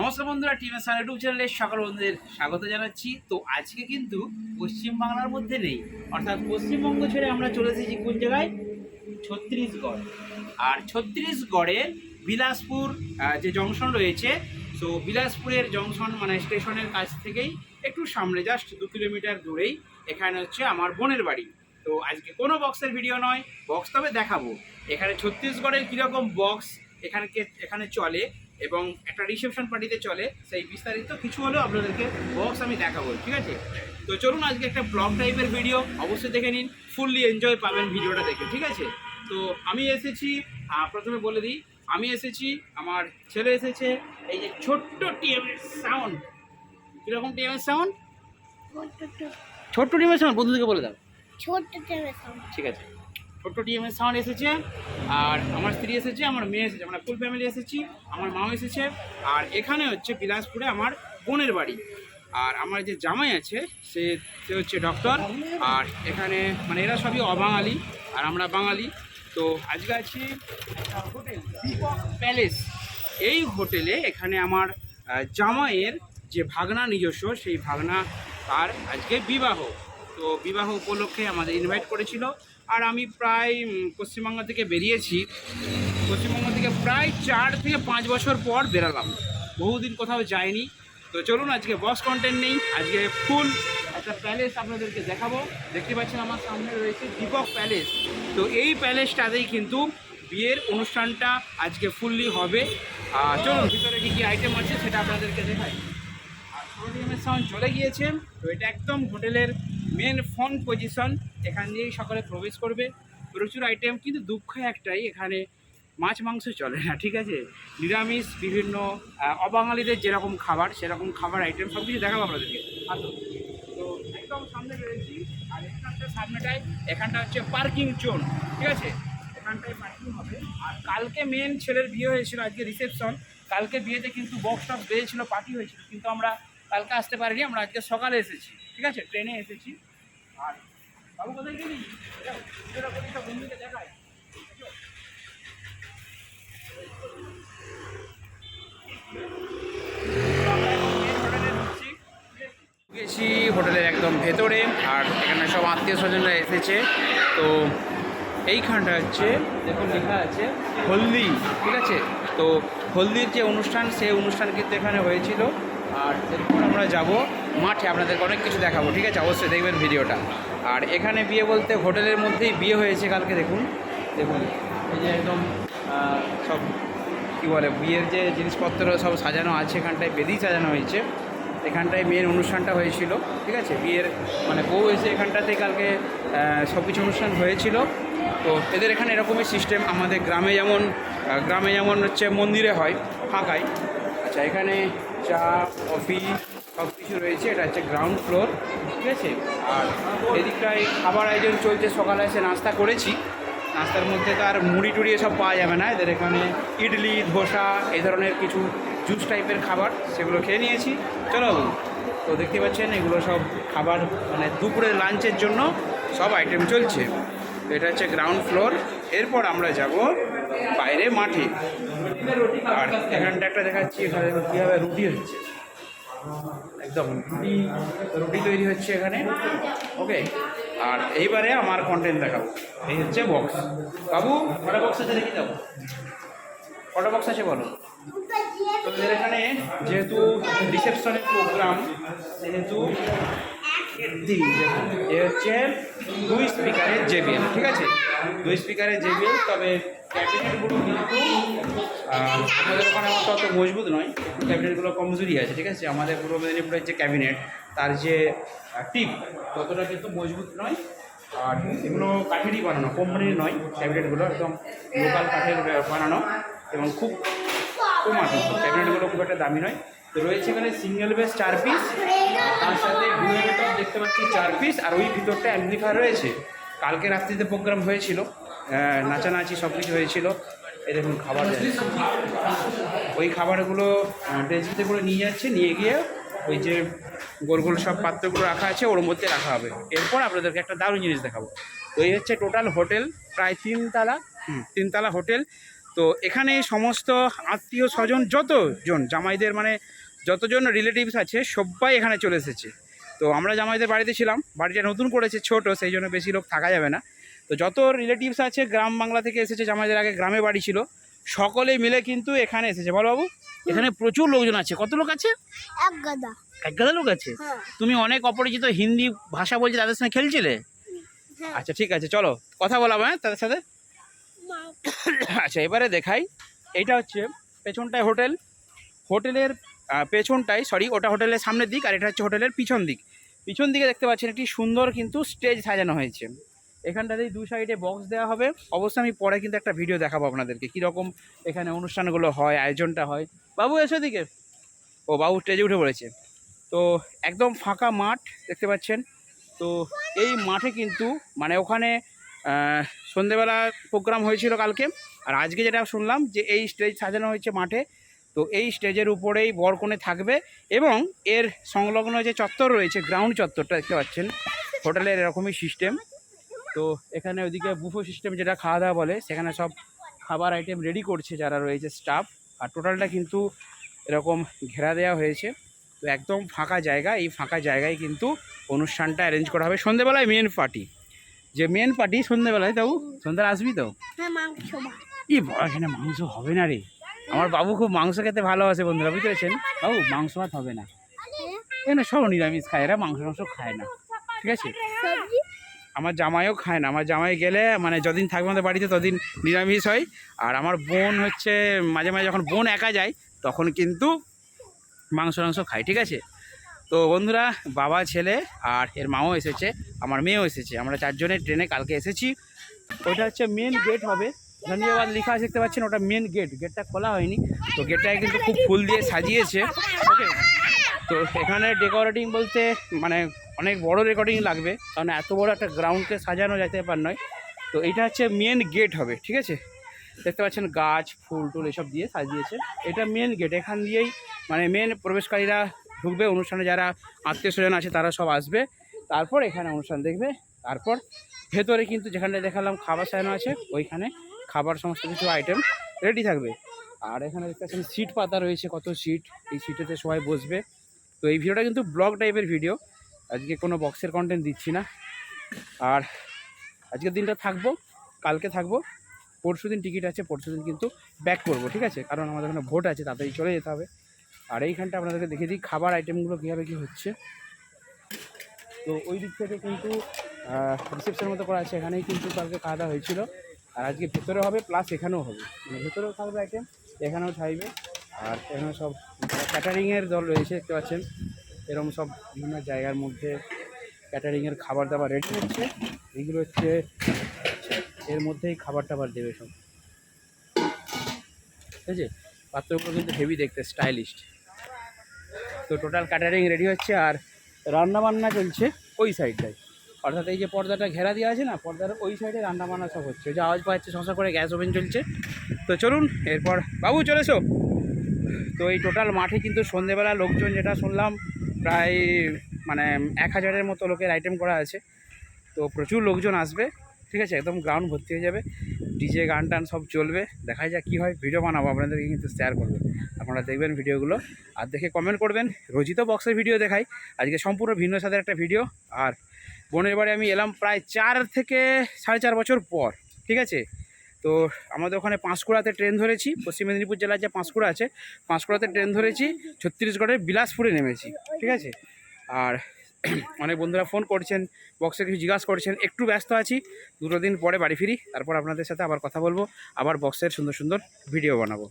নমস্কার বন্ধুরা টিম সান ইউটিউব চ্যানেলে সকল বন্ধুদের স্বাগত জানাচ্ছি। তো আজকে কিন্তু পশ্চিমবাংলার মধ্যে নেই। অর্থাৎ পশ্চিমবঙ্গ ছেড়ে আমরা চলে এসেছি কোন জায়গায়? ছত্তিশগড়। আর ছত্তিশগড়ে বিলাসপুর যে জংশন রয়েছে, তো বিলাসপুরের জংশন মানে স্টেশনের কাছ থেকেই একটু সামনে জাস্ট দু কিলোমিটার দূরেই। এখানে হচ্ছে আমার বোনের বাড়ি। তো আজকে কোনো বক্সের ভিডিও নয় বক্স তবে দেখাবো। এখানে ছত্তিশগড়ের কীরকম বক্স এখানে এখানে চলে এবং একটা রিসেপশন পার্টিতে চলে সেই বিস্তারিত কিছু হলেও আপনাদেরকে বক্স আমি দেখাবো ঠিক আছে? তো চলুন আজকে একটা ব্লগ টাইপের ভিডিও অবশ্যই দেখে নিন ফুললি এনজয় পাবেন ভিডিওটা দেখে ঠিক আছে? তো আমি এসেছি প্রথমে বলে দিই আমি এসেছি আমার ছেলে এসেছে এই যে ছোট্ট টিএমের সাউন্ড কীরকম টিএমের সাউন্ড ছোট্ট টিএমের সাউন্ড বন্ধুদেরকে বলে দাও। ছোট টেবিল সাউন্ড ঠিক আছে। ছোট্ট টিএমএস সাউন্ড এসেছে, আর আমার স্ত্রী এসেছে, আমার মেয়ে এসেছে, আমরা ফুল ফ্যামিলি এসেছি, আমার মাও এসেছে, আর এখানে হচ্ছে বিলাসপুরে আমার বোনের বাড়ি। আর আমার যে জামাই আছে, সে সে হচ্ছে ডক্টর আর এখানে মানে এরা সবই অবাঙালি, আর আমরা বাঙালি। তো আজকে আছি হোটেল দীপক প্যালেস এই হোটেলে এখানে আমার জামাইয়ের যে ভাগনা নিজস্ব, সেই ভাগনা তার আজকে বিবাহ। তো বিবাহ উপলক্ষে আমাদের ইনভাইট করেছিল। আর আমি প্রায় পশ্চিমবঙ্গ থেকে বেরিয়েছি। পশ্চিমবঙ্গ থেকে প্রায় চার থেকে পাঁচ বছর পর বেরালাম। বহুদিন কোথাও যাইনি। তো চলুন, আজকে বস কন্টেন্ট নেই। আজকে ফুল একটা প্যালেস আপনাদেরকে দেখাবো। দেখতে পাচ্ছেন, আমার সামনে রয়েছে দীপক প্যালেস তো এই প্যালেসটাতেই কিন্তু বিয়ের অনুষ্ঠানটা আজকে ফুললি হবে। আর চলুন, ভিতরে কী কী আইটেম আছে সেটা আপনাদেরকে দেখাই। আর সোডিয়ামের সাউন্ড চলে গিয়েছে। তো এটা একদম হোটেলের মেন ফোন পজিশন এখান দিয়েই সকালে প্রবেশ করবে। প্রচুর আইটেম কিন্তু দুঃখ একটাই, এখানে মাছ, মাংস চলে না, ঠিক আছে? নিরামিষ, বিভিন্ন অবাঙালিদের যেরকম খাবার, সেরকম খাবার আইটেম সব কিছু দেখাবো আপনাদেরকে। তো একদম সামনে রয়েছি, আর এখানটা সামনেটায়, এখানটা হচ্ছে পার্কিং জোন ঠিক আছে? এখানটায় পার্কিং হবে। আর কালকে মেন ছেলের বিয়ে হয়েছিল, আজকে রিসেপশন কালকে বিয়েতে কিন্তু বক্স টক্স বেরিয়েছিল পার্টি হয়েছিল, কিন্তু আমরা কালকে আসতে পারিনি, আমরা আজকে সকালে এসেছি, ঠিক আছে? ট্রেনে এসেছি। আর গেছি হোটেলের একদম ভেতরে, আর এখানে সব আত্মীয় স্বজনরা এসেছে। তো এইখানটা হচ্ছে, দেখুন লেখা আছে, হলদি, ঠিক আছে? তো হলদির যে অনুষ্ঠান, সেই অনুষ্ঠান কিন্তু এখানে হয়েছিল। আর এরপর আমরা যাব মাঠে, আপনাদেরকে অনেক কিছু দেখাবো, ঠিক আছে? অবশ্যই দেখবেন ভিডিওটা। আর এখানে বিয়ে বলতে হোটেলের মধ্যেই বিয়ে হয়েছে কালকে, দেখুন। দেখুন, এই যে একদম সব, কী বলে, বিয়ের যে জিনিসপত্র সব সাজানো আছে এখানটায় বেদিই সাজানো হয়েছে। এখানটায় মেন অনুষ্ঠানটা হয়েছিল, ঠিক আছে? বিয়ের মানে বউ এসে এখানটাতে কালকে সব কিছু অনুষ্ঠান হয়েছিল। তো এদের এখানে এরকমই সিস্টেম আমাদের গ্রামে যেমন গ্রামে যেমন হচ্ছে মন্দিরে হয় ফাঁকায় আচ্ছা এখানে চা, কফি সব কিছু রয়েছে। এটা হচ্ছে গ্রাউন্ড ফ্লোর ঠিক আছে? আর এদিকটায় খাবার আয়োজন চলছে, সকালে এসে নাস্তা করেছি। নাস্তার মধ্যে তো আর মুড়ি টুড়ি এসব পাওয়া যাবে না। এদের এখানে ইডলি, ধোসা, এই ধরনের কিছু জুস টাইপের খাবার, সেগুলো খেয়ে নিয়েছি। চলো, তো দেখতে পাচ্ছেন, এগুলো সব খাবার মানে দুপুরের লাঞ্চের জন্য সব আইটেম চলছে। এটা হচ্ছে গ্রাউন্ড ফ্লোর এরপর আমরা যাব বাইরে মাঠে। আর এখানটা একটা দেখাচ্ছি এখানে কীভাবে রুটি হচ্ছে। একদম রুটি রুটি তৈরি হচ্ছে এখানে। ওকে আর এইবারে আমার কন্টেন্ট দেখাবো। এই হচ্ছে বক্স বাবু কটা বক্স আছে দেখি যাব কটা বক্স আছে বলো? তোদের এখানে যেহেতু রিসেপশনের প্রোগ্রাম সেহেতু এ হচ্ছে দুই স্পিকারের জেবিএল ঠিক আছে? দুই স্পিকারের জেবিএল তবে ক্যাবিনেটগুলো কিন্তু আমাদের ওখানে মতো অত মজবুত নয় ক্যাবিনেটগুলো কমজোরি আছে, ঠিক আছে? আমাদের পূর্ব মেদিনীপুরের যে ক্যাবিনেট তার যে টিপ ততটা কিন্তু মজবুত নয়, আর এগুলো কাঠেরই বানানো কোম্পানির নয় ক্যাবিনেটগুলো একদম লোকাল কাঠের বানানো, এবং খুব কমাটো ক্যাবিনেটগুলো খুব একটা দামি নয়। তো রয়েছে এখানে সিঙ্গেল বেস চার পিস তার সাথে দেখতে পাচ্ছি চার পিস আর ওই ভিতরটা অ্যাম্পলিফায়ার রয়েছে। কালকে রাত্রিতে প্রোগ্রাম হয়েছিল নাচানাচি সব কিছু হয়েছিল। এই দেখুন খাবার। ওই খাবারগুলো ডেজিতে করে নিয়ে যাচ্ছে, নিয়ে গিয়ে ওই যে গোল গোল সব পাত্রগুলো রাখা আছে, ওর মধ্যে রাখা হবে। এরপর আপনাদেরকে একটা দারুণ জিনিস দেখাবো। তো এই হচ্ছে টোটাল হোটেল প্রায় তিনতলা তিনতলা হোটেল তো এখানে সমস্ত আত্মীয় স্বজন যতজন জামাইদের মানে যতজন রিলেটিভস আছে সবাই এখানে চলে এসেছে। তো আমরা জামাইদের বাড়িতে ছিলাম বাড়িটা নতুন করেছে ছোট সেই জন্য বেশি লোক থাকা যাবে না। তো যত রিলেটিভস আছে গ্রাম বাংলা থেকে এসেছে জামাইদের আগে গ্রামে বাড়ি ছিল সকলে মিলে কিন্তু এখানে এসেছে। বলো বাবু এখানে প্রচুর লোকজন আছে। কত লোক আছে? এক গাদা। এক গাদা লোক আছে? হ্যাঁ। তুমি অনেক অপরিচিত হিন্দি ভাষা বলছে তাদের সঙ্গে খেলছিলে? হ্যাঁ। আচ্ছা ঠিক আছে চলো। কথা বলাবো হ্যাঁ তাদের সাথে? আচ্ছা এবারে দেখাই। এটা হচ্ছে পেছনটায় হোটেল। হোটেলের আহ, পেছনটায় সরি ওটা হোটেলের সামনের দিক আর এটা হচ্ছে হোটেলের পিছন দিক। পিছন দিকে দেখতে পাচ্ছেন একটি সুন্দর কিন্তু স্টেজ সাজানো হয়েছে। এখানটাতেই দু সাইডে বক্স দেওয়া হবে। অবশ্যই আমি পরে কিন্তু একটা ভিডিও দেখাবো আপনাদেরকে কীরকম এখানে অনুষ্ঠানগুলো হয় আয়োজনটা হয়। বাবু এসো দিকে ও বাবু স্টেজে উঠে পড়েছে। তো একদম ফাঁকা মাঠ দেখতে পাচ্ছেন। তো এই মাঠে কিন্তু মানে ওখানে সন্ধেবেলা প্রোগ্রাম হয়েছিল কালকে, আর আজকে যেটা শুনলাম যে এই স্টেজ সাজানো হয়েছে মাঠে, তো এই স্টেজের উপরেই বরকনে থাকবে এবং এর সংলগ্ন যে চত্বর রয়েছে গ্রাউন্ড চত্বরটা দেখতে পাচ্ছেন, হোটেলের এরকমই সিস্টেম তো এখানে ওইদিকে বুফো সিস্টেম যেটা খাওয়া দাওয়া বলে, সেখানে সব খাবার আইটেম রেডি করছে যারা রয়েছে স্টাফ আর টোটালটা কিন্তু এরকম ঘেরা দেওয়া হয়েছে। তো একদম ফাঁকা জায়গা, এই ফাঁকা জায়গায় কিন্তু অনুষ্ঠানটা অ্যারেঞ্জ করা হবে। সন্ধেবেলায় মেন পার্টি যে মেন পার্টি সন্ধেবেলায় তাও? সন্ধ্যায় আসবি তো? হ্যাঁ ই বড় এখানে মাংস হবে না রে। আমার বাবু খুব মাংস খেতে ভালোবাসে বন্ধুরা বুঝতে পেরেছেন? বাবু মাংস ভাত হবে না। এখানে সব নিরামিষ খায় এরা মাংস মাংস খায় না। ঠিক আছে? আমার জামাইও খায় না। আমার জামাই গেলে মানে যদিন থাকবে আমাদের বাড়িতে ততদিন নিরামিষ হয়। আর আমার বোন হচ্ছে মাঝে মাঝে যখন বোন একা যায় তখন কিন্তু মাংস মাংস খায় ঠিক আছে? তো বন্ধুরা, বাবা, ছেলে আর এর মাও এসেছে, আমার মেয়েও এসেছে। আমরা চারজনের ট্রেনে কালকে এসেছি। ওইটা হচ্ছে মেন গেট হবে। ধন্যবাদ, লেখা আছে, দেখতে পাচ্ছেন, ওটা মেন গেট গেটটা খোলা হয়নি। তো গেটটাকে কিন্তু খুব ফুল দিয়ে সাজিয়েছে। ওকে? তো এখানে ডেকোরেটিং বলতে মানে অনেক বড় রেকর্ডিং লাগবে। কারণ এত বড় একটা গ্রাউন্ডকে সাজানো যেতে পার নয়। তো এটা হচ্ছে মেন গেট হবে, ঠিক আছে? দেখতে পাচ্ছেন, গাছ ফুল টুল এসব দিয়ে সাজিয়েছে। এটা মেন গেট এখান দিয়েই মানে মেন প্রবেশকারীরা ঢুকবে। অনুষ্ঠানে যারা আত্মীয় স্বজন আছে তারা সব আসবে। তারপর এখানে অনুষ্ঠান দেখবে। তারপর ভেতরে কিন্তু যেখানে দেখালাম খাবার সাজানো আছে, ওইখানে খাবার সমস্ত কিছু আইটেম রেডি থাকবে। আর এখানে দেখতে পাচ্ছেন সিট পাতা রয়েছে, কত সিট এই সিটেতে সবাই বসবে। তো এই ভিডিওটা কিন্তু ব্লগ টাইপের ভিডিও। আজকে কোনো বক্সের কন্টেন্ট দিচ্ছি না। আর আজকের দিনটা থাকব, কালকে থাকব। পরশু দিন টিকিট আছে পরশু দিন কিন্তু ব্যাক করব, ঠিক আছে? কারণ আমাদের এখানে ভোট আছে, তাড়াতাড়ি চলে যেতে হবে। আর এইখানটা আপনাদেরকে দেখে দিই, খাবার আইটেমগুলো কীভাবে কী হচ্ছে। তো ওই দিক থেকে কিন্তু রিসেপশনের মতো করা আছে, এখানেই কিন্তু কালকে খাওয়া দাওয়া হয়েছিল। আর আজকে ভেতরে হবে প্লাস এখানেও হবে। মানে ভেতরেও থাকবে আইটেম এখানেও থাকবে। আর এখানে সব ক্যাটারিংয়ের দল রয়েছে, দেখতে পাচ্ছেন। এরকম সব বিভিন্ন জায়গার মধ্যে ক্যাটারিংয়ের খাবার দাবার রেডি হচ্ছে। এইগুলো হচ্ছে, এর মধ্যেই খাবার টাবার দেবে সব। ঠিক আছে? পাত্রগুলো কিন্তু হেভি দেখতে স্টাইলিশ তো টোটাল ক্যাটারিং রেডি হচ্ছে আর রান্না বান্না চলছে ওই সাইডটায় অর্থাৎ এই যে পর্দাটা ঘেরা দেওয়া আছে না, পর্দার ওই সাইডে রান্না বান্না সব হচ্ছে। যে আওয়াজ পাওয়া যাচ্ছে শশা করে গ্যাস ওভেন চলছে। তো চলুন, এরপর বাবু চলে এসো। তো এই টোটাল মাঠে কিন্তু সন্ধেবেলা লোকজন যেটা শুনলাম, প্রায় মানে এক হাজারের মতো লোকের আইটেম করা আছে। তো প্রচুর লোকজন আসবে, ঠিক আছে? একদম গ্রাউন্ড ভর্তি হয়ে যাবে। ডিজে গান টান সব চলবে। দেখা যাক কী হয় ভিডিও বানাবো, আপনাদেরকে কিন্তু শেয়ার করবে। আপনারা দেখবেন ভিডিওগুলো আর দেখে কমেন্ট করবেন। রোজই তো বক্সের ভিডিও দেখাই। আজকে সম্পূর্ণ ভিন্ন সাথে একটা ভিডিও আর বোনের বাড়ি আমি এলাম প্রায় চার থেকে সাড়ে চার বছর পর, ঠিক আছে? তো আমাদের ওখানে পাঁশকুড়াতে ট্রেন ধরেছি। পশ্চিম মেদিনীপুর জেলার যে পাঁশকুড়া আছে, পাঁশকুড়াতে ট্রেন ধরেছি। ছত্তিশগড়ের বিলাসপুরে নেমেছি, ঠিক আছে? আর অনেক বন্ধুরা ফোন করছেন বক্সে কিছু জিজ্ঞাসা করছেন, একটু ব্যস্ত আছি, দুটো দিন পরে বাড়ি ফিরি, তারপর আপনাদের সাথে আবার কথা বলব, আবার বক্সের সুন্দর সুন্দর ভিডিও বানাবো।